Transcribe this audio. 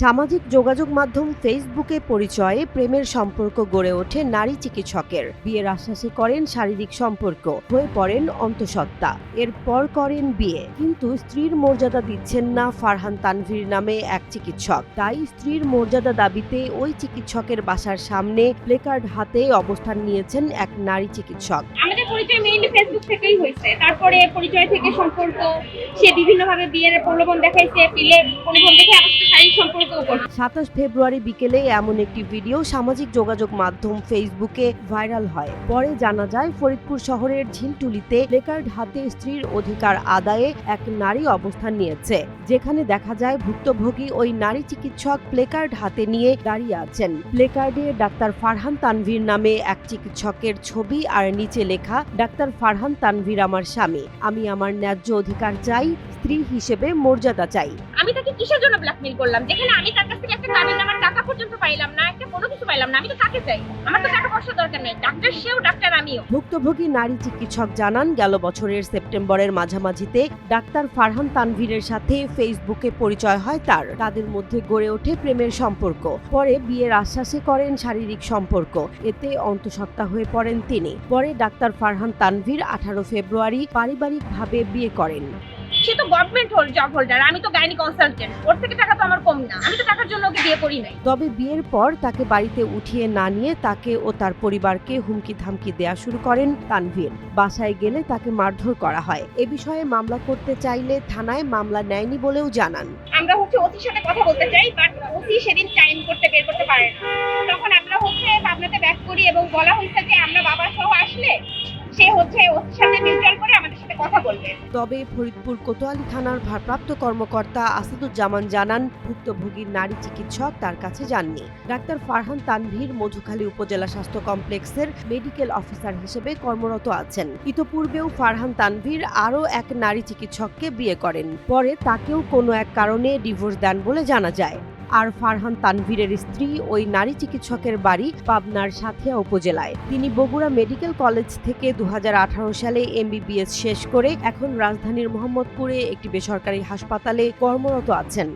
সামাজিক যোগাযোগ মাধ্যম ফেসবুকে পরিচয়ে প্রেমের সম্পর্ক গড়ে ওঠে নারী চিকিৎসকের। বিয়ের আশ্বাসে করেন শারীরিক সম্পর্ক, হয়ে পড়েন অন্তঃসত্ত্বা। এরপর করেন বিয়ে। কিন্তু স্ত্রীর মর্যাদা দিচ্ছেন না ফারহান তানভীর নামে এক চিকিৎসক। তাই স্ত্রীর মর্যাদা দাবিতে ওই চিকিৎসকের বাসার সামনে প্লেকার্ড হাতে অবস্থান নিয়েছেন এক নারী চিকিৎসক। আমাদের পরিচয় মেইনলি ফেসবুক থেকেই হয়েছে। তারপরে পরিচয় থেকে সম্পর্ক, সে বিভিন্নভাবে বিয়ের প্রলোভন দেখাইছে পিলে প্রলোভন দেখে আমার শারীরিক সম্পর্কও করছে। সাতাশ ফেব্রুয়ারি বিকেলে এমন একটি ভিডিও সামাজিক যোগাযোগ মাধ্যম ফেসবুকে ভাইরাল হয়। পরে জানা যায়, ফরিদপুর শহরের ঝিলটুলিতে প্লেকার্ড হাতে স্ত্রীর অধিকার আদায়ে এক নারী অবস্থান নিয়েছে, যেখানে দেখা যায় ভুক্তভোগী ওই নারী চিকিৎসক প্লেকার্ড হাতে নিয়ে দাঁড়িয়ে আছেন। প্লেকার্ডে ডাক্তার ফারহান তানভীর নামে এক চিকিৎসকের ছবি আর নিচে লেখা, ডাক্তার ফারহান তানভীর আমার স্বামী। আমি আমার ন্যায্য অধিকার চাই, স্ত্রী হিসেবে মর্যাদা চাই। আমি তাকে কিসের জন্য ব্ল্যাকমেল করলাম? যেখানে আমি তার কাছ থেকে একটা দামি আমার টাকা পর্যন্ত পাইলাম না, একটা কোনো কিছু পাইলাম না, আমি তো তাকে চাই। ভুক্তভোগী নারী চিকিৎসক জানান, গেল বছরের সেপ্টেম্বরের মাঝামাঝিতে ডাক্তার ফারহান তানভীরের সাথে ফেসবুকে পরিচয় হয় তার। তাদের মধ্যে গড়ে ওঠে প্রেমের সম্পর্ক। পরে বিয়ের আশ্বাসে করেন শারীরিক সম্পর্ক। এতে অন্তঃসত্ত্বা হয়ে পড়েন তিনি। পরে ডাক্তার ফারহান তানভীর আঠারো ফেব্রুয়ারি পারিবারিকভাবে বিয়ে করেন। সে তো গভর্নমেন্ট হোল জব হোল্ডার আমি তো গাইনি কনসালটেন্ট ওর থেকে টাকা তো আমার কম না। আমি তো টাকার জন্য ওকে বিয়ে করি নাই। তবে বিয়ের পর তাকে বাড়িতে উঠিয়ে না নিয়ে তাকে ও তার পরিবারকে হুমকি ধামকি দেয়া শুরু করেন তানভীর। বাসায় গেলে তাকে মারধর করা হয়। এ বিষয়ে মামলা করতে চাইলে থানায় মামলা নেয়নি বলেও জানান। আমরা হচ্ছে ওসির সাথে কথা বলতে চাই বাট ওসি সেদিন টাইম করতে বের করতে পারে না। তখন আমরা হচ্ছে পাবনাতে ব্যাক করি এবং বলা হয়েছে যে আমরা বাবা সহ আসলে সে হচ্ছে ওসির সাথে মিউচুয়াল করে সাথে কথা বলবে। তবে ফরিদপুর কোতোয়ালি থানার ভারপ্রাপ্ত কর্মকর্তা আসাদুজ্জামান জানান ভুক্তভোগীর নারী চিকিৎসক তার কাছে যাননি। ডাক্তার ফারহান তানভীর মধুখালী উপজেলা স্বাস্থ্য কমপ্লেক্সের মেডিকেল অফিসার হিসেবে কর্মরত আছেন। ইতোপূর্বেও ফারহান তানভীর আরও এক নারী চিকিৎসককে বিয়ে করেন। পরে তাকেও কোনো এক কারণে ডিভোর্স দেন বলে জানা যায়। আর ফারহান তানভীরের স্ত্রী ওই নারী চিকিৎসকের বাড়ি পাবনার সাথিয়া উপজেলায়। তিনি বগুড়া মেডিকেল কলেজ থেকে দু হাজার আঠারো সালে এমবিবিএস শেষ করে এখন রাজধানীর মোহাম্মদপুরে একটি বেসরকারি হাসপাতালে কর্মরত আছেন।